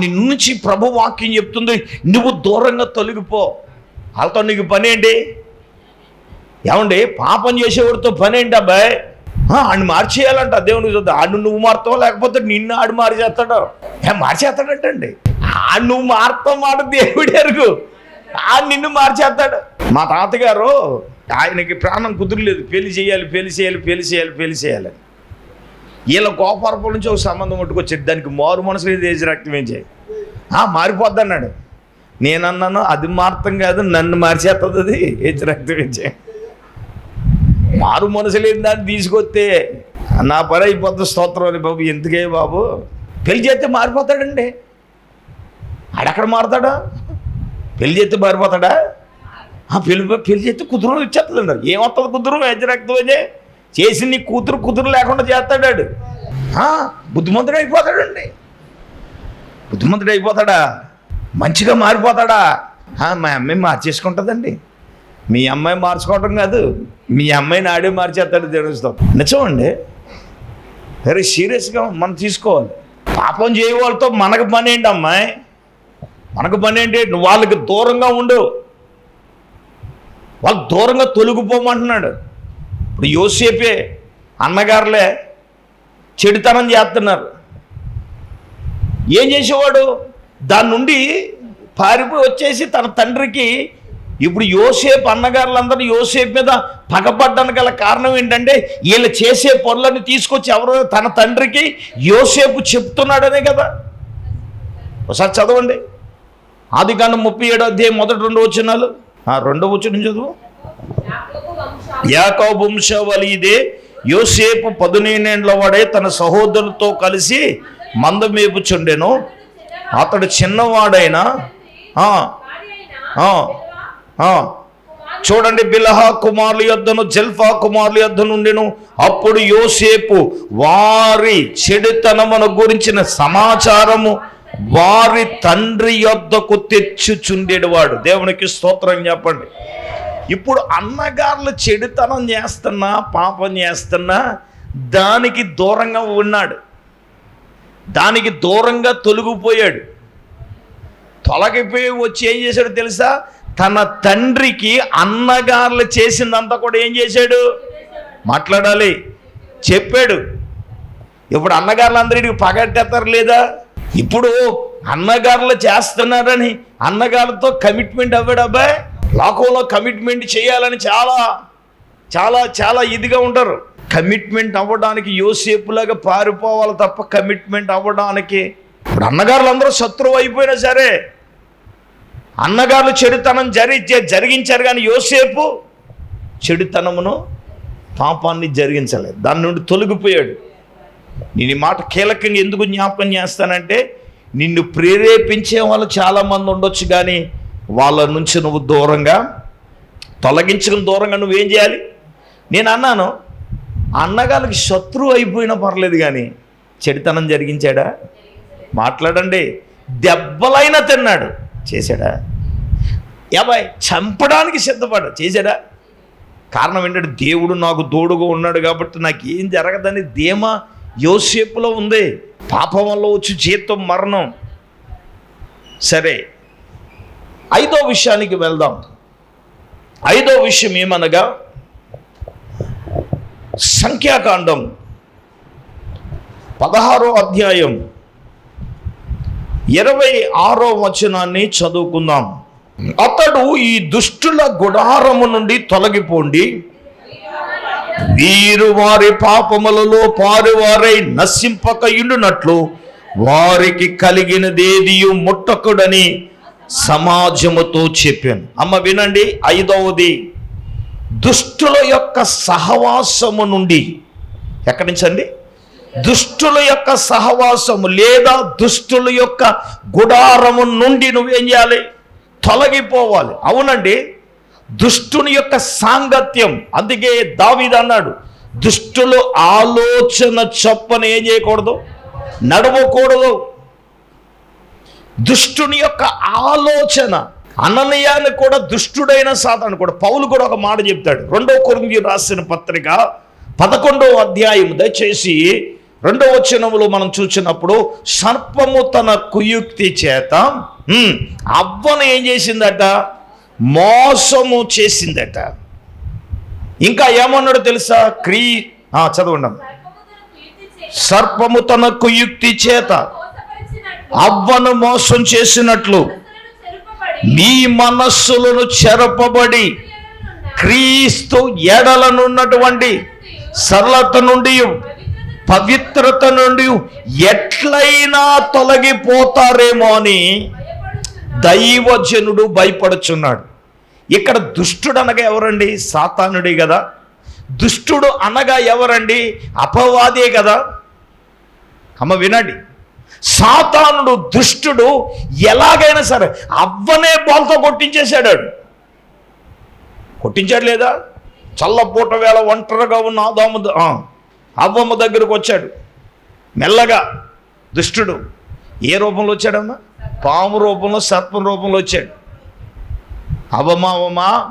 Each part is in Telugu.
దాని నుంచి ప్రభు వాక్యం చెప్తుంది. నువ్వు దూరంగా తొలగిపో. వాళ్ళతో నీకు పని ఏంటి? ఏమండి? పాపం చేసేవాడితో పని ఏంటి అబ్బాయి? ఆడిని మార్చేయాలంట. దేవునికి చూద్దాం. ఆడు నువ్వు మారుతావు లేకపోతే నిన్ను ఆడు మార్చేస్తాడు? ఏ మార్చేస్తాడంటండి. ఆ నువ్వు మారుతావు మాట దేవుడి ఎరుగు. ఆ నిన్ను మార్చేస్తాడు. మా తాతగారు ఆయనకి ప్రాణం కుదరలేదు. పెళ్ళి చేయాలి పెళ్ళి చేయాలి పెళ్ళి చేయాలి పెళ్ళి చేయాలి. వీళ్ళ గోపారపుల నుంచి ఒక సంబంధం పట్టుకొచ్చేది దానికి మారు మనసు లేదు ఏజ్ రక్తం ఏం చేయి ఆ, మారిపోద్ది అన్నాడు. నేనన్నాను అది మారతం కాదు నన్ను మార్చేస్తుంది అది ఏజ్ రక్తం ఏం చేయి మారు మనసు లేని దాన్ని తీసుకొస్తే నా పని అయిపోతుంది స్తోత్రం అని బాబు. ఎందుకే బాబు? పెళ్ళి చేస్తే మారిపోతాడండి. ఆడక్కడ మారుతాడా? పెళ్ళి చేస్తే మారిపోతాడా? ఆ పెళ్ళి పెళ్ళి చేస్తే కుదురు ఇచ్చేస్తుందండి ఏమొస్తుంది కుదురు? రక్తం చేసి నీ కూతురు కూతురు లేకుండా చేస్తాడాడు. బుద్ధిమంతుడు అయిపోతాడండి బుద్ధిమంతుడు అయిపోతాడా మంచిగా మారిపోతాడా? మా అమ్మాయి మార్చేసుకుంటుందండి. మీ అమ్మాయి మార్చుకోవటం కాదు మీ అమ్మాయిని ఆడే మార్చేస్తాడు తెలుస్తాం. నిజమండి? వెరీ సీరియస్గా మనం తీసుకోవాలి. పాపం చేయ వాళ్ళతో మనకు పని ఏంటి అమ్మాయి? మనకు పని ఏంటి? వాళ్ళకి దూరంగా ఉండు. వాళ్ళు దూరంగా తొలగిపోమంటున్నాడు. ఇప్పుడు యోసేపే అన్నగారులే చెడుతనం చేస్తున్నారు. ఏం చేసేవాడు? దాని నుండి పారిపోయి వచ్చేసి తన తండ్రికి ఇప్పుడు యోసేపు అన్నగారులందరూ యోసేపు మీద పగపడ్డానికి గల కారణం ఏంటంటే వీళ్ళు చేసే పనులను తీసుకొచ్చి ఎవరో తన తండ్రికి యోసేపు చెప్తున్నాడనే కదా. ఒకసారి చదవండి. ఆది కాండం ముప్పై ఏడో అధ్యాయం మొదటి రెండు వచనాలు. ఆ రెండో వచనం చదువు. యాకోబు ఇదే యోసేపు పదునేనేండ్ల వాడే తన సహోదరులతో కలిసి మంద మేపుచుండెను. అతడు చిన్నవాడైనా చూడండి బిలహా కుమారుల యొద్దను జల్ఫా కుమారుల యొద్ద నుండిను. అప్పుడు యోసేపు వారి చెడుతనమును గురించిన సమాచారము వారి తండ్రి యొద్దకు తెచ్చుచుండేవాడు. దేవునికి స్తోత్రం చెప్పండి ఇప్పుడు అన్నగారులు చెడుతనం చేస్తున్నా పాపం చేస్తున్నా దానికి దూరంగా ఉన్నాడు. దానికి దూరంగా తొలగిపోయాడు. తొలగిపోయి వచ్చి ఏం చేశాడు తెలుసా? తన తండ్రికి అన్నగారులు చేసిందంతా కూడా ఏం చేశాడు? మాట్లాడాలి. చెప్పాడు. ఇప్పుడు అన్నగారులు అందరికి పగట్టేస్తారు లేదా? ఇప్పుడు అన్నగారులు చేస్తున్నారని అన్నగారులతో కమిట్మెంట్ అవ్వాడు అబ్బాయి. లోకంలో కమిట్మెంట్ చేయాలని చాలా చాలా చాలా ఇదిగా ఉంటారు. కమిట్మెంట్ అవ్వడానికి యోసేపులాగా పారిపోవాలి తప్ప కమిట్మెంట్ అవ్వడానికి ఇప్పుడు అన్నగారులు అందరూ శత్రువు అయిపోయినా సరే అన్నగారులు చెడుతనం జరి జరిగించారు కానీ యోసేపు చెడుతనమును పాపాన్ని జరిగించలేదు. దాని నుండి తొలగిపోయాడు. నేను ఈ మాట కీలకంగా ఎందుకు జ్ఞాపకం చేస్తానంటే నిన్ను ప్రేరేపించే వాళ్ళు చాలామంది ఉండొచ్చు కానీ వాళ్ళ నుంచి నువ్వు దూరంగా తొలగించుకుని దూరంగా నువ్వేం చేయాలి? నేను అన్నాను అన్నగారికి శత్రువు అయిపోయినా పర్లేదు కానీ చెడితనం జరిగించాడా? మాట్లాడండి. దెబ్బలైనా తిన్నాడు. చేశాడా? యాబాయ్ చంపడానికి సిద్ధపడ్డా. చేశాడా? కారణం ఏంటంటే దేవుడు నాకు తోడుగా ఉన్నాడు కాబట్టి నాకు ఏం జరగదని ధీమా యోసేపులో ఉంది. పాపం వల్ల వచ్చి జీతం మరణం. సరే ఐదో విషయానికి వెళ్దాం. ఐదో విషయం ఏమనగా సంఖ్యాకాండం పదహారో అధ్యాయం ఇరవై ఆరో వచనాన్ని చదువుకుందాం. అతడు ఈ దుష్టుల గుడారము నుండి తొలగిపోండి. వీరు వారి పాపములలో పారువారై నశింపక ఇండునట్లు వారికి కలిగినదేదియు ముట్టకుడని సమాజముతో చెప్పాను. అమ్మ వినండి ఐదవది దుష్టుల యొక్క సహవాసము నుండి. ఎక్కడి నుంచి అండి దుష్టుల యొక్క సహవాసము లేదా దుష్టుల యొక్క గుడారము నుండి నువ్వేం చేయాలి? తొలగిపోవాలి. అవునండి దుష్టుని యొక్క సాంగత్యం. అందుకే దావీదు అన్నాడు దుష్టులు ఆలోచన చొప్పన ఏం చేయకూడదు? నడవకూడదు. దుష్టుని యొక్క ఆలోచన. అననీయాన్ని కూడా దుష్టుడైన సాతాను కూడా. పౌలు కూడా ఒక మాట చెప్తాడు. రెండో కొరింది రాసిన పత్రిక పదకొండవ అధ్యాయం దయచేసి రెండవ వచనంలో మనం చూసినప్పుడు సర్పము తన కుయుక్తి చేత అవ్వను ఏం చేసిందట? మోసము చేసిందట. ఇంకా ఏమన్నాడు తెలుసా? క్రీ చదవండి. సర్పము తన కుయుక్తి చేత. అవ్వను మోసం చేసినట్లు. నీ మీ మనస్సులను చెరపబడి క్రీస్తు ఎడలనున్నటువంటి సరళత నుండి పవిత్రత నుండి ఎట్లయినా తొలగిపోతారేమో అని దైవజనుడు భయపడుచున్నాడు. ఇక్కడ దుష్టుడు అనగా ఎవరండి? సాతానుడే కదా. దుష్టుడు అనగా ఎవరండి? అపవాదే కదా. అమ్మ వినండి. సాతానుడు దుష్టుడు ఎలాగైనా సరే అవ్వనే బాల్తో కొట్టించేశాడు. కొట్టించాడు లేదా? చల్లపూట వేళ ఒంటరిగా ఉన్న ఆదాము అవ్వమ్మ దగ్గరకు వచ్చాడు. మెల్లగా దుష్టుడు ఏ రూపంలో వచ్చాడమ్మా? పాము రూపంలో సర్పం రూపంలో వచ్చాడు. అవ్వమ్మా అవమా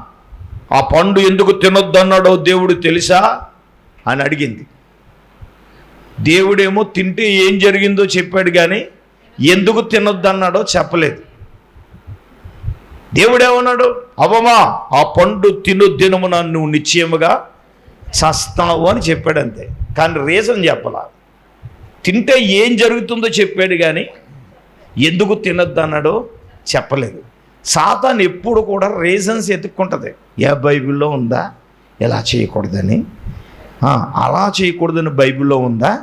ఆ పండు ఎందుకు తినొద్దన్నాడో దేవుడు తెలుసా? అని అడిగింది. దేవుడేమో తింటే ఏం జరిగిందో చెప్పాడు కానీ ఎందుకు తినొద్దన్నాడో చెప్పలేదు. దేవుడేమన్నాడు? అవమా ఆ పండు తిను దినమున నువ్వు నిశ్చయముగా చస్తావు అని చెప్పాడు అంతే కానీ రీజన్ చెప్పలా. తింటే ఏం జరుగుతుందో చెప్పాడు కానీ ఎందుకు తినొద్దు అన్నాడో చెప్పలేదు. సాతాన్ ఎప్పుడు కూడా రీజన్స్ ఎత్తుక్కుంటుంది. ఏ బైబిల్లో ఉందా? ఇలా చేయకూడదని. అలా చేయకూడదని బైబిల్లో ఉందా?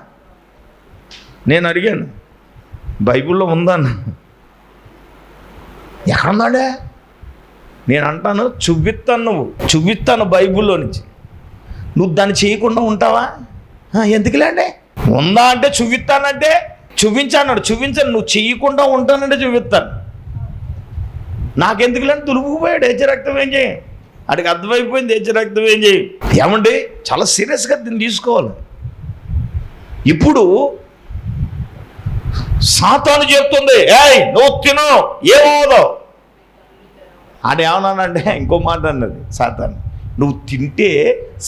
నేను అడిగాను. బైబిల్లో ఉందా అన్నాను ఎక్కడున్నాడే నేను అంటాను చూపిస్తాను నువ్వు. చూపిస్తాను బైబిల్లో నుంచి. నువ్వు దాన్ని చేయకుండా ఉంటావా? ఎందుకులే ఎందుకులేండి? ఉందా అంటే చూపిస్తానంటే చూపించాను చూపించాను నువ్వు చేయకుండా ఉంటానంటే చూపిస్తాను నాకెందుకులేండి? తులుపుకుపోయాడు హెచ్చ రక్తం ఏం చేయి? అడిగి అర్థమైపోయింది ఏ రక్తం ఏం చేయి. ఏమండి? చాలా సీరియస్గా దీన్ని తీసుకోవాలి. ఇప్పుడు సాతాను చెప్తుంది ఏయ్ నువ్వు తిను ఏమవుదో అని ఏమన్నానంటే ఇంకో మాట అన్నది సాతాను నువ్వు తింటే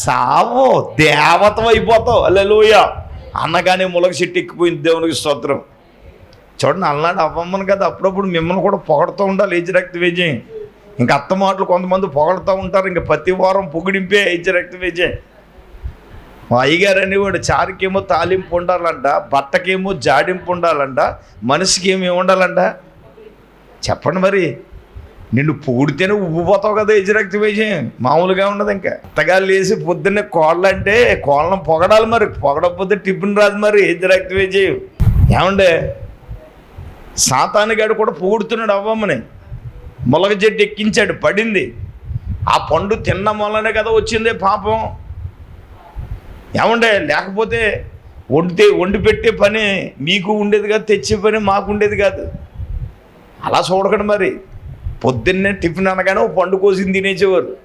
సావో దేవతం అయిపోతావు. అల్లెలుయ అన్నగానే ములగ చెట్టు ఎక్కిపోయింది దేవునికి స్తోత్రం. చూడండి అల్లాడు అవ్వమ్మను కదా అప్పుడప్పుడు మిమ్మల్ని కూడా పొగడుతూ ఉండాలి ఏజ్ రక్త విజయం ఇంకా అత్త మాటలు కొంతమంది పొగడుతూ ఉంటారు. ఇంకా ప్రతి వారం పొగిడింపే ఇచ్చే రక్త విజయం మా అయ్యగారు అనేవాడు చారుకేమో తాలింపు ఉండాలంట బట్టకేమో జాడింపు ఉండాలంట మనిషికి ఏమి ఉండాలంట. చెప్పండి మరి నిన్ను పొగిడితేనే ఉబ్బిపోతావు కదా ఎజరక్త విజయం మామూలుగా ఉండదు ఇంకా. అత్తగారు లేచి పొద్దున్నే కోళ్ళంటే కోళ్ళను పొగడాలి మరి. పొగడకపోతే టిఫిన్ రాదు మరి ఎజరక్త విజయం ఏమండే? సాతానిగాడు కూడా పొగుడుతున్నాడు అవ్వమ్మని. మొలక చెట్టు ఎక్కించాడు పడింది. ఆ పండు తిన్న వల్లనే కదా వచ్చిందే పాపం. ఏమండే లేకపోతే వండితే వండి పెట్టే పని మీకు ఉండేది కాదు తెచ్చే పని మాకు ఉండేది కాదు. అలా చూడకండి మరి. పొద్దున్నే టిఫిన్ అనగానే ఓ పండు కోసింది తినేసేవారు.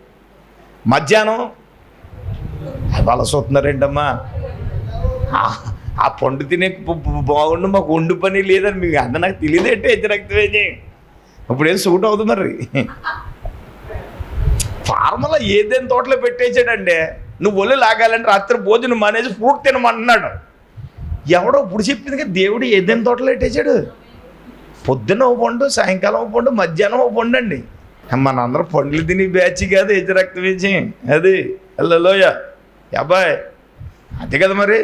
మధ్యాహ్నం వాళ్ళ చూస్తున్నారేంటమ్మా ఆ- ఆ పండు తినే బాగుండు మాకు వండు పని లేదని మీకు అంత నాకు తెలియదేంటే ఎచ్చరక్తమేజీ ఇప్పుడు ఏం సూట్ అవుతున్నారు ఫార్ములా ఏదేం తోటలో పెట్టేసాడండి నువ్వు ఒళ్ళు లాగాలంటే రాత్రి భోజనం మానేసి ఫ్రూట్ తినమంటున్నాడు. ఎవడో ఇప్పుడు చెప్పింది దేవుడు ఏదేం తోటలో పెట్టేశాడు? పొద్దున్న ఓ పండు సాయంకాలం ఓ పండు మధ్యాహ్నం ఓ పండు అండి. మనందరం పండ్లు తిని బ్యాచ్ కాదు ఎజ్ రక్త విజయం అది అల్లలోయ. అబ్బాయి అదే కదా మరి.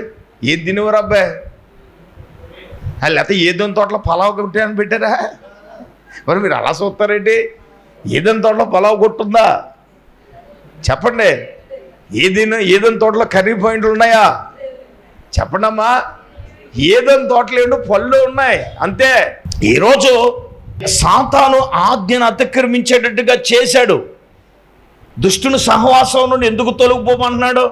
ఏది తినేవారు అబ్బాయి? లేకపోతే ఏదో తోటలో పలావ్ అని పెట్టారా? మరి మీరు అలా చూస్తారేంటి? ఏదైనా తోటలో పలావ్ కొట్టుందా? చెప్పండి. ఏదైనా ఏదైనా తోటలో కర్రీ పాయింట్లు ఉన్నాయా? చెప్పండి అమ్మా ఏదైనా తోటలు ఏంటో పళ్ళు ఉన్నాయి. అంతే. ఈరోజు సాతాను ఆజ్ఞను అతిక్రమించేటట్టుగా చేశాడు. దుష్టుని సహవాసం నుండి ఎందుకు తొలగిపోమంటున్నాడు?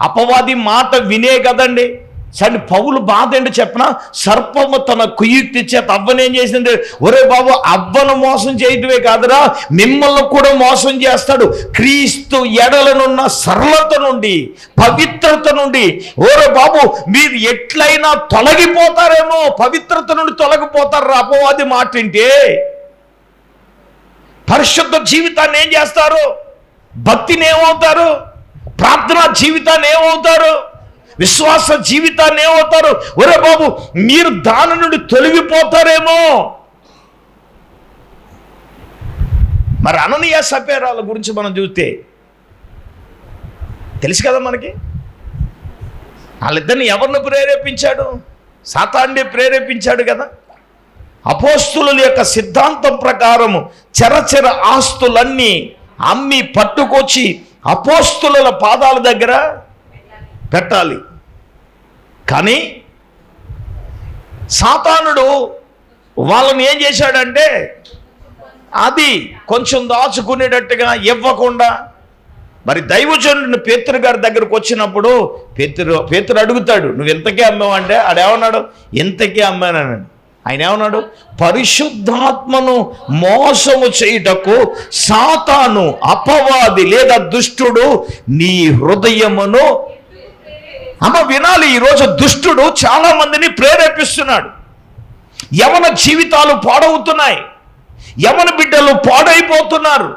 అపవాది మాట వినే కదండి. సరే పౌలు బాధ ఏంటి చెప్పిన? సర్పము తన కుయుక్తి చేత అవ్వనేం చేసింది? ఒరే బాబు అవ్వను మోసం చేయటమే కాదురా. మిమ్మల్ని కూడా మోసం చేస్తాడు. క్రీస్తు ఎడలనున్న సరళత నుండి పవిత్రత నుండి. ఓరే బాబు మీరు ఎట్లయినా తొలగిపోతారేమో. పవిత్రత నుండి తొలగిపోతారు? అపవాది మాట వింటే పరిశుద్ధ జీవితాన్ని ఏం చేస్తారు? భక్తిని ఏమవుతారు? ప్రార్థనా జీవితాన్ని ఏమవుతారు? విశ్వాస జీవితాన్ని ఏమవుతారు? ఒరే బాబు మీరు దాని నుండి తొలగిపోతారేమో. మరి అననీయ సపేరాల గురించి మనం చూస్తే తెలుసు కదా మనకి? వాళ్ళిద్దరిని ఎవరిని ప్రేరేపించాడు? సాతాండే ప్రేరేపించాడు కదా. అపోస్తుల యొక్క సిద్ధాంతం ప్రకారము చరచర ఆస్తులన్నీ అమ్మి పట్టుకొచ్చి అపోస్తుల పాదాల దగ్గర పెట్టాలి. కానీ సాతానుడు వాళ్ళని ఏం చేశాడంటే అది కొంచెం దాచుకునేటట్టుగా ఇవ్వకుండా మరి దైవజనుడిని పేతురు గారి దగ్గరకు వచ్చినప్పుడు పేతురు పేతురు అడుగుతాడు నువ్వు ఎంతకే అమ్మావంటే ఆడేమన్నాడు ఎంతకే అమ్మానన్నాడు ఆయన ఏమన్నాడు? పరిశుద్ధాత్మను మోసము చేయుటకు సాతాను అపవాది లేదా దుష్టుడు నీ హృదయమును అమ్మ వినాలి ఈరోజు దుష్టుడు చాలా మందిని ప్రేరేపిస్తున్నాడు. యవన జీవితాలు పాడవుతున్నాయి. యవన బిడ్డలు పాడైపోతున్నారు.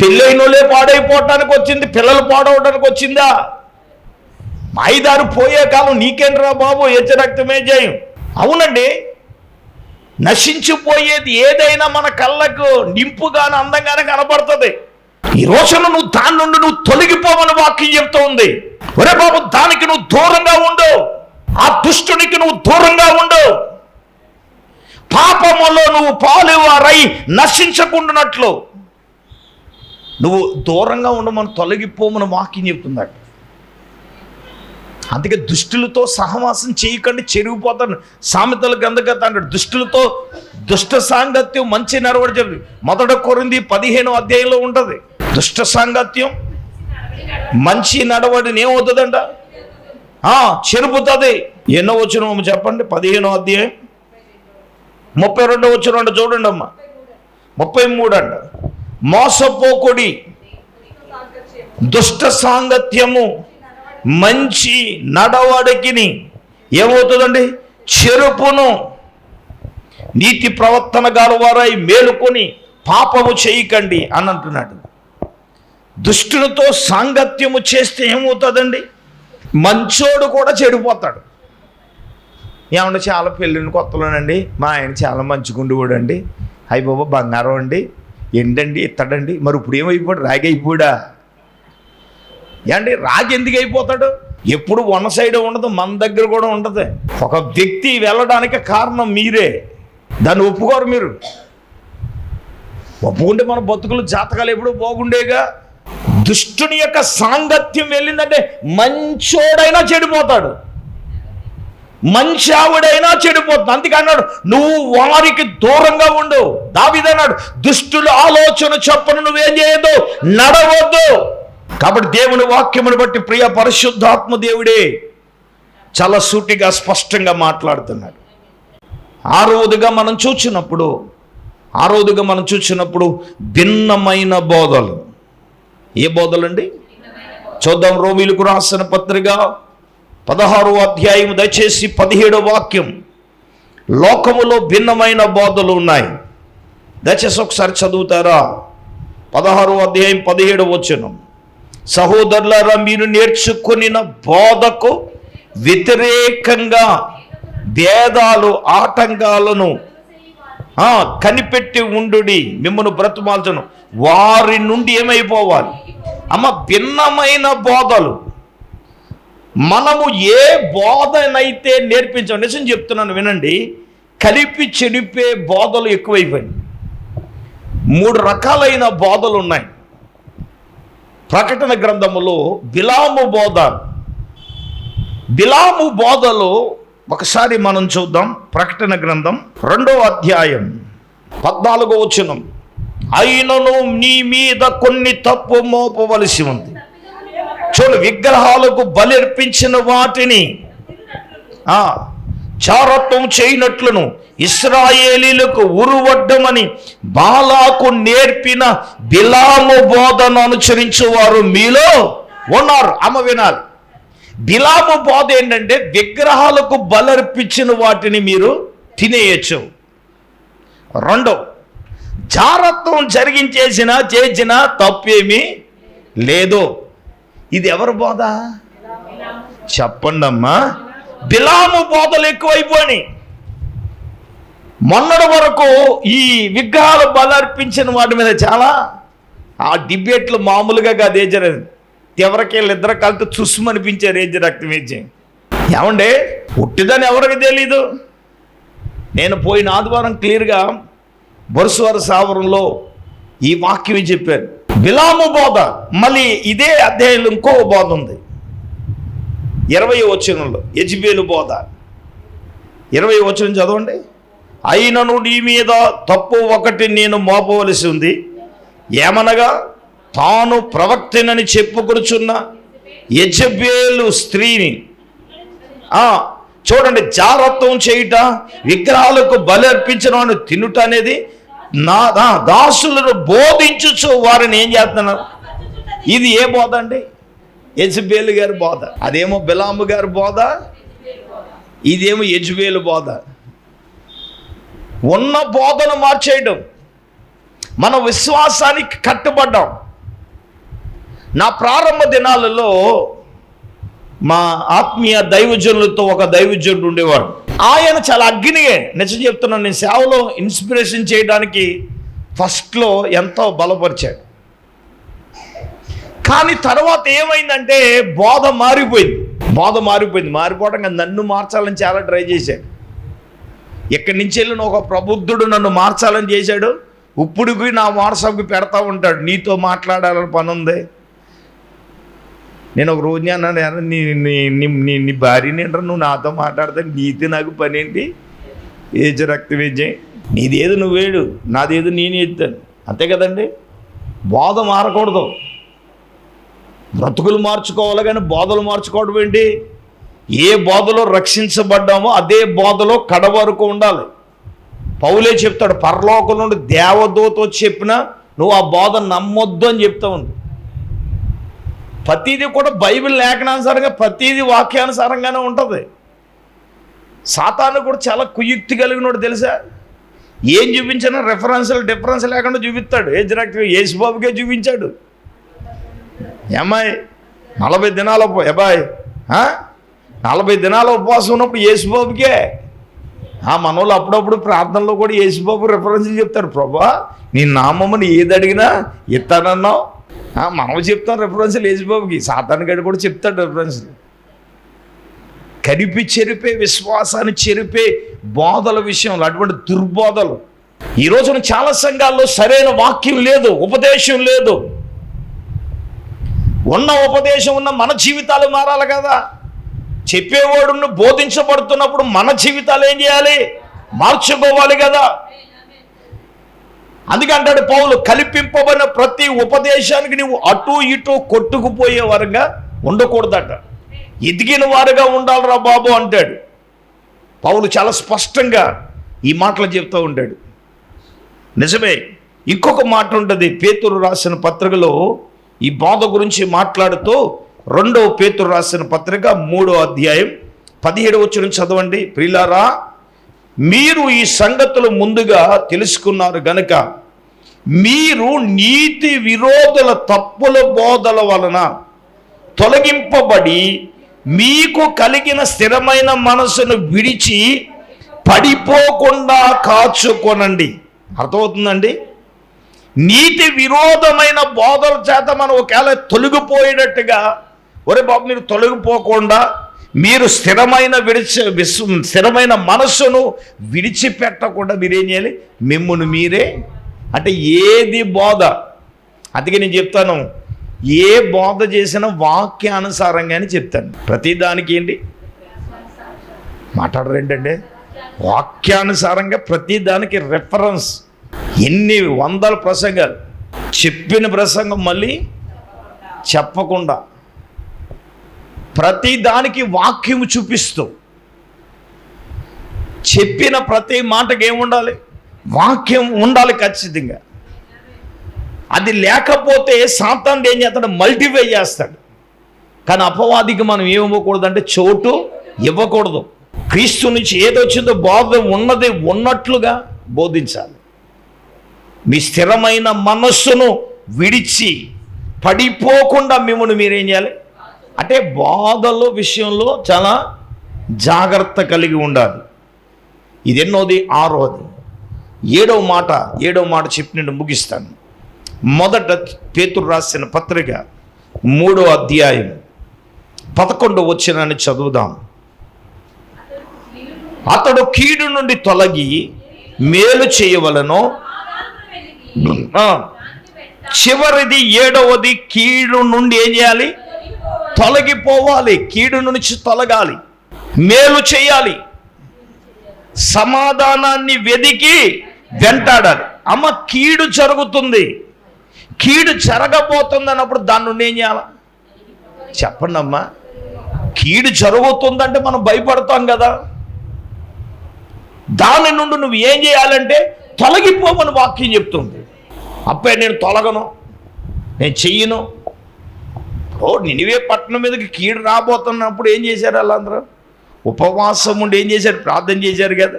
పెళ్ళైనోళ్ళే పాడైపోవటానికి వచ్చింది పిల్లలు పాడవడానికి వచ్చిందా? మాయిదారు పోయే కాలం నీకేంట్రా బాబు హెచ్చ రక్తమే జయం. అవునండి నశించిపోయేది ఏదైనా మన కళ్ళకు నింపుగాను అందంగానే కనపడుతుంది. ఈ రోజున నువ్వు దాని నుండి నువ్వు తొలగిపోమని వాక్యం చెప్తూ ఉంది. ఒరే బాబు దానికి నువ్వు దూరంగా ఉండు. ఆ దుష్టునికి నువ్వు దూరంగా ఉండు. పాపములో నువ్వు పాలువారై నశించకుండానట్లు. నువ్వు దూరంగా ఉండమని తొలగిపోమని వాక్యం చెప్తుందట. అందుకే దుష్టులతో సహవాసం చేయకండి చెరిగిపోతాను సామెతల గంధకత అంటాడు దుష్టులతో దుష్ట సాంగత్యం మంచి నడవడి చెప్పి మొదట కొరింది పదిహేను అధ్యాయంలో ఉంటుంది. దుష్ట సాంగత్యం మంచి నడవడిని ఏమవుతుందంట? చెరుపుతుంది. ఎన్నో వచ్చిన చెప్పండి? పదిహేనో అధ్యాయం. ముప్పై రెండో వచ్చిన చూడండి అమ్మా. ముప్పై మూడు అంట. మోసపోకుడి దుష్ట సాంగత్యము మంచి నడవడికిని ఏమవుతుందండి? చెరుపును నీతి ప్రవర్తన గారు వారై మేలుకొని పాపము చేయకండి అని అంటున్నాడు. దుష్టులతో సాంగత్యము చేస్తే ఏమవుతుందండి? మంచోడు కూడా చెడిపోతాడు. ఏమంటే చాలా పెళ్ళిన కొత్తలోనండి. మా ఆయన చాలా మంచిగుండు కూడా అండి అయ్యి బాబా బంగారం అండి. ఎండండి ఇత్తడండి. మరి ఇప్పుడు ఏమైపోయాడు రాగి అయిపోడా? ఏమండి రాగి ఎందుకు అయిపోతాడు? ఎప్పుడు వన్ సైడ్ ఉండదు మన దగ్గర కూడా ఉండదు. ఒక వ్యక్తి వెళ్ళడానికి కారణం మీరే. దాన్ని ఒప్పుకోరు మీరు. ఒప్పుకుంటే మన బతుకులు జాతకాలు ఎప్పుడూ బాగుండేగా. దుష్టుని యొక్క సాంగత్యం వెళ్ళిందంటే మంచోడైనా చెడిపోతాడు. మంచి ఆవిడైనా చెడిపోతుంది అందుకే అన్నాడు నువ్వు వారికి దూరంగా ఉండు. దావిదన్నాడు దుష్టుల ఆలోచన చొప్పున నువ్వేం చేయదు నడవద్దు. కాబట్టి దేవుని వాక్యమును బట్టి ప్రియ పరిశుద్ధాత్మ దేవుడే చాలా సూటిగా స్పష్టంగా మాట్లాడుతున్నాడు. ఆ రోజుగా మనం చూచినప్పుడు ఆ రోజుగా మనం చూసినప్పుడు భిన్నమైన బోధలు. ఏ బోధలండి? చూద్దాం రోమిలకు రాసిన పత్రిక పదహారో అధ్యాయం దయచేసి పదిహేడో వాక్యం. లోకములో భిన్నమైన బోధలు ఉన్నాయి. దయచేసి ఒకసారి చదువుతారా? పదహారో అధ్యాయం పదిహేడు వచనం. సహోదరులారా మీరు నేర్చుకునిన బోధకు వ్యతిరేకంగా భేదాలు ఆటంకాలను కనిపెట్టి ఉండు మిమ్మల్ని బ్రతుమాల్చను. వారి నుండి ఏమైపోవాలి? అమ్మ భిన్నమైన బోధలు. మనము ఏ బోధనైతే నేర్పించాం నిజం చెప్తున్నాను వినండి కలిపి చెడిపే బోధలు ఎక్కువైపోయినాయి. మూడు రకాలైన బోధలు ఉన్నాయి. ప్రకటన గ్రంథములో బిలాము బోధ. బిలాము బోధలో ఒకసారి మనం చూద్దాం ప్రకటన గ్రంథం రెండో అధ్యాయం పద్నాలుగో వచనం. అయినను నీ మీద కొన్ని తప్పు మోపవలసి ఉంది. చూడు విగ్రహాలకు బలర్పించిన వాటిని చారత్వం చేయనట్లును ఇస్రాయేలీలకు ఉరువడ్డమని బాలాకు నేర్పిన బిలాము బోధను అనుసరించేవారు మీలో ఉన్నారు. అమ్మ వినాలి. బిలాము బోధ ఏంటంటే విగ్రహాలకు బలర్పించిన వాటిని మీరు తినేయచ్చు. రెండో జారత్వం జరిగించేసిన చేసిన తప్పేమీ లేదు. ఇది ఎవరు బోధ? చెప్పండి అమ్మా బిలాము బోధలు ఎక్కువైపోయి మొన్నటి వరకు ఈ విగ్రహాలు బలర్పించిన వాటి మీద చాలా ఆ డిబేట్లు మామూలుగా కాదు ఏం జరగదు. ఎవరికెళ్ళి ఇద్దరు కలిసి చూసుమనిపించారు ఏం రక్తం ఏం ఏమండే? పుట్టిదని ఎవరికి తెలీదు. నేను పోయిన ఆదివారం క్లియర్గా బొరుసువార సావరంలో ఈ వాక్యం చెప్పారు? బిలాము బోధ. మళ్ళీ ఇదే అధ్యాయంలో ఇంకో బోధ ఉంది. ఇరవై వచనంలో యజ్బేలు బోధ. ఇరవై వచనం చదవండి. అయినను నీ మీద తప్పు ఒకటి నేను మోపవలసి ఉంది. ఏమనగా తాను ప్రవక్తనని చెప్పుకొనుచున్న యజబేలు స్త్రీని. చూడండి జారత్వం చేయుట విగ్రహాలకు బలి అర్పించడం అని తినుట అనేది నా దాసులను బోధించుచు వారిని ఏం చేస్తున్నారు? ఇది ఏ బోధ అండి? యజ్బేలు గారి బోధ. అదేమో బిలాము గారి బోధ? ఇదేమో యజ్బేలు బోధ. ఉన్న బోధను మార్చేయడం. మన విశ్వాసానికి కట్టుబడ్డాం. నా ప్రారంభ దినాలలో మా ఆత్మీయ దైవజనులతో ఒక దైవజనుడు ఉండేవాడు. ఆయన చాలా అగ్నియే. నిజం చెప్తున్నాను నేను సేవలో ఇన్స్పిరేషన్ చేయడానికి ఫస్ట్లో ఎంతో బలపరిచాడు. కానీ తర్వాత ఏమైందంటే బోధ మారిపోయింది. బోధ మారిపోయింది. మారిపోవడం నన్ను మార్చాలని చాలా ట్రై చేశాడు. ఎక్కడి నుంచి వెళ్ళిన ఒక ప్రబుద్ధుడు నన్ను మార్చాలని చేశాడు. ఇప్పుడు నా వాట్సాప్కి పెడతా ఉంటాడు. నీతో మాట్లాడాలని పని ఉంది నేను ఒక రోజు అన్నాను నీ నీ నీ నీ భార్యని ఏంట్రా నువ్వు నాతో మాట్లాడతా నీతి నాకు పని ఏంటి ఏజ్ రక్త విజయం నీదేదో నువ్వేడు నాదేదో నేను ఎత్తాను. అంతే కదండి? బోధ మారకూడదు. బ్రతుకులు మార్చుకోవాలి కానీ బోధలు మార్చుకోవడం ఏంటి? ఏ బోధలో రక్షించబడ్డామో అదే బోధలో కడ వరకు ఉండాలి. పౌలే చెప్తాడు పరలోకం నుండి దేవదూత వచ్చి చెప్పినా నువ్వు ఆ బోధ నమ్మొద్దు అని చెప్తా ఉంది. ప్రతిదీ కూడా బైబిల్ లేఖనానుసారంగా ప్రతిదీ వాక్యానుసారంగానే ఉంటుంది. సాతాను కూడా చాలా కుయుక్తి కలిగినోడు తెలుసా? ఏం చూపించినా రెఫరెన్స్లు డిఫరెన్స్ లేకుండా చూపిస్తాడు. ఏ జిరాక్ట్ యేసుబాబుకే చూపించాడు. ఏమ్మాయి? నలభై దినాల ఎబాయ్ నలభై దినాల ఉపవాసం ఉన్నప్పుడు యేసుబాబుకే ఆ మనోళ్ళు అప్పుడప్పుడు ప్రార్థనలో కూడా యేసుబాబు రెఫరెన్స్లు చెప్తాడు ప్రభా నీ నామమ్మని ఏది అడిగినా ఇస్తానన్నావు మనం చెప్తాం రెఫరెన్స్లు యేసుబాబుకి సాతాన్ గడి కూడా చెప్తాడు రెఫరెన్స్లు కనిపి చెరిపే విశ్వాసాన్ని చెరిపే బోధల విషయంలో అటువంటి దుర్బోధలు. ఈ రోజున చాలా సంఘాల్లో సరైన వాక్యం లేదు ఉపదేశం లేదు. ఉన్న ఉపదేశం ఉన్న మన జీవితాలు మారాలి కదా. చెప్పేవాడు బోధించబడుతున్నప్పుడు మన జీవితాలు ఏం చేయాలి? మార్చుకోవాలి కదా. అందుకే అంటాడు పౌలు కల్పింపబడిన ప్రతి ఉపదేశానికి నువ్వు అటు ఇటు కొట్టుకుపోయే వారుగా ఉండకూడదట. ఎదిగిన వారుగా ఉండాలిరా బాబు అంటాడు. పౌలు చాలా స్పష్టంగా ఈ మాటలు చెప్తూ ఉంటాడు. నిజమే ఇంకొక మాట ఉంటుంది. పేతురు రాసిన పత్రికలో ఈ బాధ గురించి మాట్లాడుతూ రెండవ పేతురు రాసిన పత్రిక మూడో అధ్యాయం పదిహేడు వచ్చిన చదవండి. ప్రిలారా మీరు ఈ సంగతులు ముందుగా తెలుసుకున్నారు గనక మీరు నీతి విరోధుల తప్పుల బోధల వలన తొలగింపబడి మీకు కలిగిన స్థిరమైన మనసును విడిచి పడిపోకుండా కాచుకొనండి. అర్థమవుతుందండి? నీతి విరోధమైన బోధల చేత మనం ఒకవేళ తొలగిపోయేటట్టుగా ఒరే బాబు మీరు తొలగిపోకుండా మీరు స్థిరమైన విడిచి విశ్వ స్థిరమైన మనస్సును విడిచిపెట్టకుండా మీరేం చేయాలి? మిమ్మల్ని మీరే అంటే ఏది బోధ? అందుకే నేను చెప్తాను. ఏ బోధ చేసినా వాక్యానుసారంగానే చెప్తాను. ప్రతిదానికి ఏంటి? మాట్లాడరు ఏంటంటే వాక్యానుసారంగా ప్రతిదానికి రెఫరెన్స్ ఎన్ని వందల ప్రసంగాలు. చెప్పిన ప్రసంగం మళ్ళీ చెప్పకుండా. ప్రతి దానికి వాక్యము చూపిస్తూ. చెప్పిన ప్రతి మాటకి ఏముండాలి? వాక్యం ఉండాలి ఖచ్చితంగా. అది లేకపోతే సాతాన్ ఏం చేస్తాడు? మల్టిఫై చేస్తాడు. కానీ అపవాదికి మనం ఏమివ్వకూడదు అంటే చోటు ఇవ్వకూడదు. క్రీస్తు నుంచి ఏదొచ్చిందో బోధ ఉన్నది ఉన్నట్లుగా బోధించాలి. మీ స్థిరమైన మనస్సును విడిచి పడిపోకుండా మిమ్మల్ని మీరేం చేయాలి? అంటే బాధల విషయంలో చాలా జాగ్రత్త కలిగి ఉండాలి. ఇది ఎన్నోది ఆరోది ఏడవ మాట ఏడవ మాట చెప్పి నేను ముగిస్తాను. మొదట పేతురు రాసిన పత్రిక మూడో అధ్యాయం పదకొండు వచ్చినాన్ని చదువుదాం. అతడు కీడు నుండి తొలగి మేలు చేయవలను చివరిది ఏడవది కీడు నుండి ఏం చేయాలి? తొలగిపోవాలి. కీడు నుంచి తొలగాలి. మేలు చేయాలి. సమాధానాన్ని వెదికి వెంటాడాలి అమ్మ కీడు జరుగుతుంది. కీడు జరగబోతుంది అన్నప్పుడు దాని నుండి ఏం చేయాలి? చెప్పండి అమ్మా. కీడు జరుగుతుందంటే మనం భయపడతాం కదా. దాని నుండి నువ్వు ఏం చేయాలంటే తొలగిపోమని వాక్యం చెప్తుంది. అప్పే నేను తొలగను. నేను చెయ్యను. ఓ నినివే పట్టణం మీదకి కీడు రాబోతున్నప్పుడు ఏం చేశారు వాళ్ళందరూ? ఉపవాసం ఉండి ఏం చేశారు? ప్రార్థన చేశారు కదా.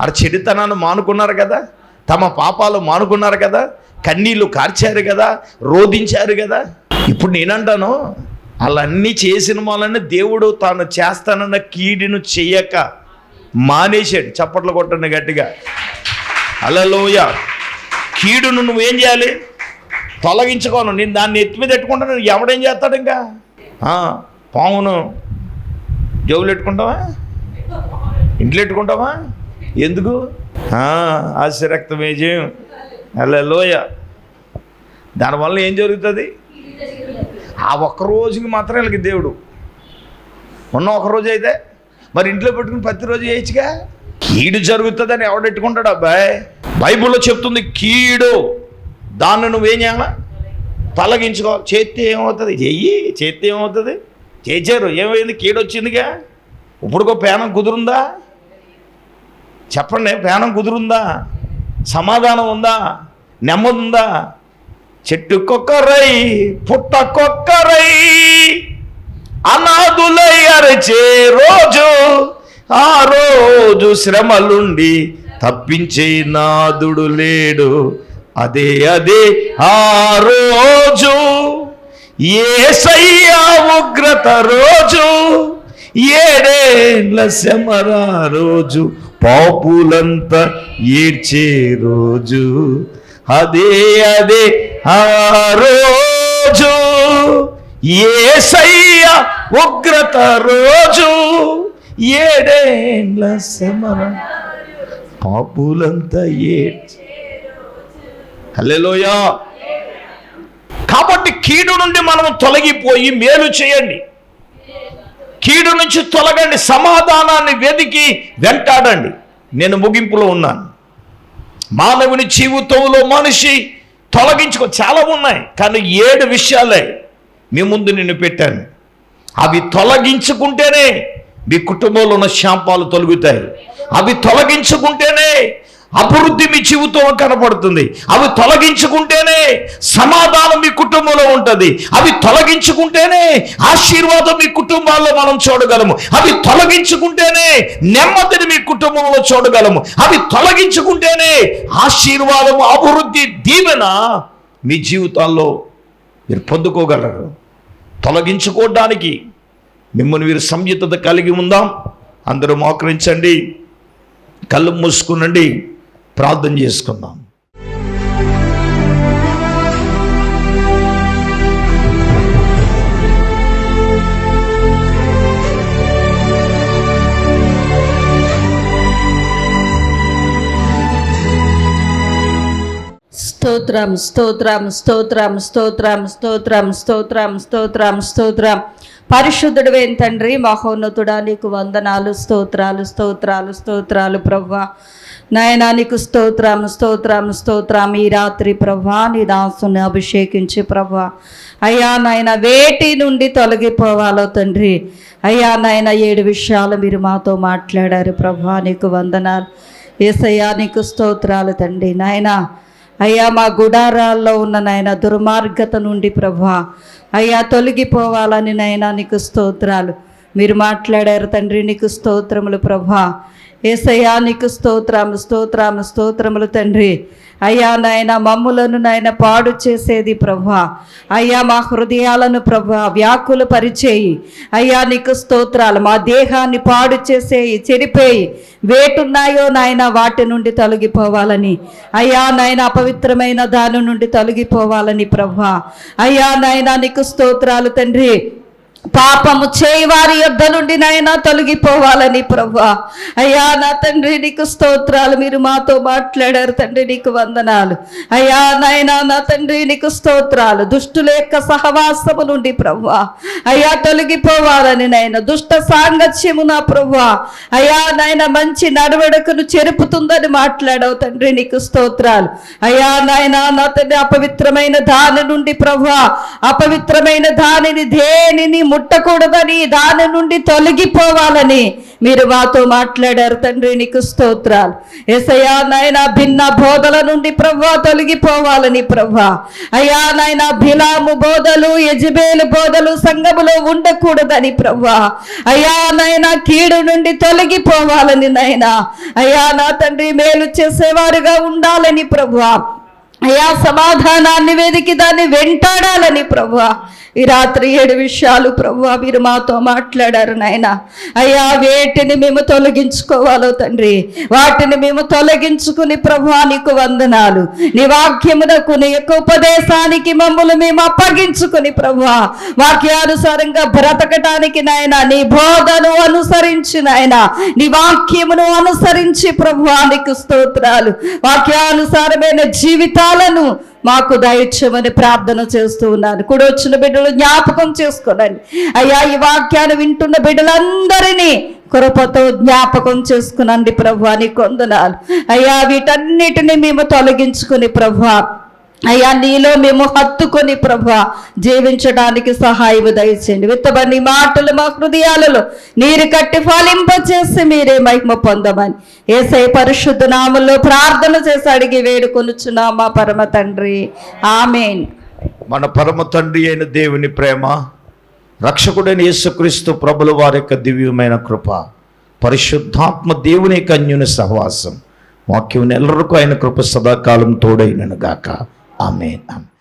అక్కడ చెడుతనాన్ని మానుకున్నారు కదా. తమ పాపాలు మానుకున్నారు కదా. కన్నీళ్ళు కార్చారు కదా. రోధించారు కదా. ఇప్పుడు నేనంటాను వాళ్ళన్నీ చేసిన వాళ్ళని దేవుడు తాను చేస్తానన్న కీడును చెయ్యక మానేశాడు. చప్పట్లు కొట్టండి గట్టిగా. అలలోయ కీడును నువ్వేం చేయాలి? తొలగించుకోను. నేను దాన్ని ఎత్తి మీద పెట్టుకుంటాను ఎవడేం చేస్తాడు ఇంకా? పామును జోబులు పెట్టుకుంటావా? ఇంట్లో పెట్టుకుంటావా? ఎందుకు? ఆశరక్త విజయం. అలా లోయ దానివల్ల ఏం జరుగుతుంది? ఆ ఒక్క రోజుకి మాత్రం వీళ్ళకి దేవుడు. ఉన్న ఒక రోజు అయితే మరి ఇంట్లో పెట్టుకుని ప్రతిరోజు చేయొచ్చుగా కీడు జరుగుతుందని ఎవడెట్టుకుంటాడు అబ్బాయి? బైబిల్లో చెప్తుంది కీడు. దాన్ని నువ్వేం చేయాలా? తొలగించుకో. చేస్తే ఏమవుతుంది? చెయ్యి చేస్తే ఏమవుతుంది? చేశారు. ఏమైంది? కీడు వచ్చిందిగా ఇప్పుడుకో పేనం కుదురుందా? చెప్పండి ప్రాణం కుదురుందా? సమాధానం ఉందా? నెమ్మది ఉందా? చెట్టుకొక్కరై పుట్టకొక్కరై అనాథులై అరచే రోజు ఆ రోజు శ్రమలుండి తప్పించే నాదుడు లేడు. అదే అదే ఆ రోజు ఏసయ్యా ఉగ్రత రోజు ఏడేళ్ళ శమరా రోజు పాపులంతా ఏడ్చే రోజు. అదే అదే ఆ రోజు. ఏసయ్య ఉగ్రత రోజు. ఏడేండ్ల సమర పాపులంతా ఏడ్చి హల్లెలూయా. కాబట్టి కీడు నుండి మనం తొలగిపోయి మేలు చేయండి. కీడు నుంచి తొలగండి సమాధానాన్ని వెతికి వెంటాడండి. నేను ముగింపులో ఉన్నాను. మానవుని జీవితంలో మనిషి తొలగించుకో చాలా ఉన్నాయి కానీ ఏడు విషయాలే మీ ముందు నిన్ను పెట్టాను. అవి తొలగించుకుంటేనే మీ కుటుంబంలో ఉన్న శాపాలు తొలగుతాయి. అవి తొలగించుకుంటేనే అభివృద్ధి మీ జీవితంలో కనపడుతుంది అవి తొలగించుకుంటేనే సమాధానం మీ కుటుంబంలో ఉంటుంది. అవి తొలగించుకుంటేనే ఆశీర్వాదం మీ కుటుంబాల్లో మనం చూడగలము. అవి తొలగించుకుంటేనే నెమ్మదిని మీ కుటుంబంలో చూడగలము. అవి తొలగించుకుంటేనే ఆశీర్వాదము అభివృద్ధి దీవెన మీ జీవితాల్లో మీరు పొందుకోగలరు. తొలగించుకోవడానికి మిమ్మల్ని మీరు సంయుతత కలిగి ఉందాం. అందరూ మోకరించండి. కళ్ళు మూసుకునండి. ప్రార్థన చేసుకుందాం. స్తోత్రం స్తోత్రం స్తోత్రం స్తోత్రం స్తోత్రం స్తోత్రం స్తోత్రం స్తోత్రం. పరిశుద్ధుడు తండ్రి మహోన్నతుడా నీకు వందనాలు స్తోత్రాలు స్తోత్రాలు స్తోత్రాలు ప్రభా నాయనా నీకు స్తోత్రం స్తోత్రం స్తోత్రం. ఈ రాత్రి ప్రభా నీ దాసుని అభిషేకించి ప్రభా. అయ్యా నాయన వేటి నుండి తొలగిపోవాలో తండ్రి. అయ్యా నాయన ఏడు విషయాలు మీరు మాతో మాట్లాడారు ప్రభా నీకు వందనాలు. ఏసయ్యా నీకు స్తోత్రాలు తండ్రి. నాయనా అయ్యా మా గుడారాల్లో ఉన్న నాయన దుర్మార్గత నుండి ప్రభా. అయ్యా తొలగిపోవాలని నాయన నీకు స్తోత్రాలు. మీరు మాట్లాడారు తండ్రి నీకు స్తోత్రములు ప్రభా. ఏసయ్యా నీకు స్తోత్రము స్తోత్రము స్తోత్రములు తండ్రి. అయ్యా నాయన మమ్ములను నాయన పాడు చేసేది ప్రభా అయ్యా మా హృదయాలను ప్రభా వ్యాకులు పరిచేయి అయ్యా నీకు స్తోత్రాలు మా దేహాన్ని పాడు చేసేయి చెడిపోయి వేటున్నాయో నాయన వాటి నుండి తొలగిపోవాలని. అయ్యా నాయన అపవిత్రమైన దాని నుండి తొలగిపోవాలని ప్రభా అయ్యా నాయన నీకు స్తోత్రాలు తండ్రి. పాపము చేయవారి యొద్ద నుండి నాయన తొలగిపోవాలని ప్రభా అయ్యా నా తండ్రి నీకు స్తోత్రాలు. మీరు మాతో మాట్లాడారు తండ్రి నీకు వందనాలు. అయ్యా నాయన నా తండ్రి నీకు స్తోత్రాలు. దుష్టుల యొక్క సహవాసము నుండి ప్రభా అయ్యా తొలగిపోవాలని నాయన దుష్ట సాంగత్యము నా ప్రభా అయ్యా నాయన మంచి నడవడకను చెరుపుతుందని మాట్లాడవు తండ్రి నీకు స్తోత్రాలు. అయ్యా నాయన నా తండ్రి అపవిత్రమైన దాని నుండి ప్రభా అపవిత్రమైన దానిని దేనిని ముట్టకూడదని దాని నుండి తొలగిపోవాలని మీరు మాతో మాట్లాడారు తండ్రి నీకు స్తోత్రాలు. ఎసయా నాయన భిన్న బోధల నుండి ప్రవ్వా తొలగిపోవాలని ప్రవ్వా. అయ్యా నాయన బిలాము బోధలు యజబేలు బోధలు సంఘములో ఉండకూడదని ప్రవ్వా. అయ్యా నాయన కీడు నుండి తొలగిపోవాలని నాయన. అయ్యా నా తండ్రి మేలు చేసేవారుగా ఉండాలని ప్రభా అయ్యా సమాధానాన్ని వెతికి దాన్ని వెంటాడాలని ప్రభు ఈ రాత్రి ఏడు విషయాలు ప్రభు మీరు మాతో మాట్లాడారు నాయన. అయ్యా వేటిని మేము తొలగించుకోవాలో తండ్రి వాటిని మేము తొలగించుకుని ప్రభా నీకు వందనాలు. నీ వాక్యమునకు నీ యొక్క ఉపదేశానికి మమ్మల్ని మేము అప్పగించుకుని ప్రభా వాక్యానుసారంగా బ్రతకటానికి నాయన నీ బోధను అనుసరించి నాయన నీ వాక్యమును అనుసరించి ప్రభా నీకు స్తోత్రాలు. వాక్యానుసారమైన జీవితాలను మాకు దయచ్చమని ప్రార్థన చేస్తూ ఉన్నాను. కూడా వచ్చిన బిడ్డలు జ్ఞాపకం చేసుకోనండి. అయ్యా ఈ వాక్యాన్ని వింటున్న బిడ్డలందరినీ కృపతో జ్ఞాపకం చేసుకునండి ప్రభు అని కొందనాలు. అయ్యా వీటన్నిటిని మేము తొలగించుకుని ప్రభు అయ్యా నీలో మేము హత్తుకొని ప్రభు జీవించడానికి సహాయం దయచేయండి. విత్తబడి మాటలు మా హృదయాలలో నీరు కట్టి ఫలింపచేసి మీరే మహిమ పొందమని. ఏసై పరిశుద్ధ నామంలో ప్రార్థన చేసి అడిగి వేడుకొనుచున్నా మా పరమ తండ్రి. ఆమెన్. మన పరమ తండ్రి అయిన దేవుని ప్రేమ రక్షకుడైన యేసుక్రీస్తు ప్రభుల వారి యొక్క దివ్యమైన కృప పరిశుద్ధాత్మ దేవుని యొక్క అన్యుని సహవాసం వాక్యం ఎల్లరికూ ఆయన కృప సదాకాలం తోడైనను గాక. Amen. Amen.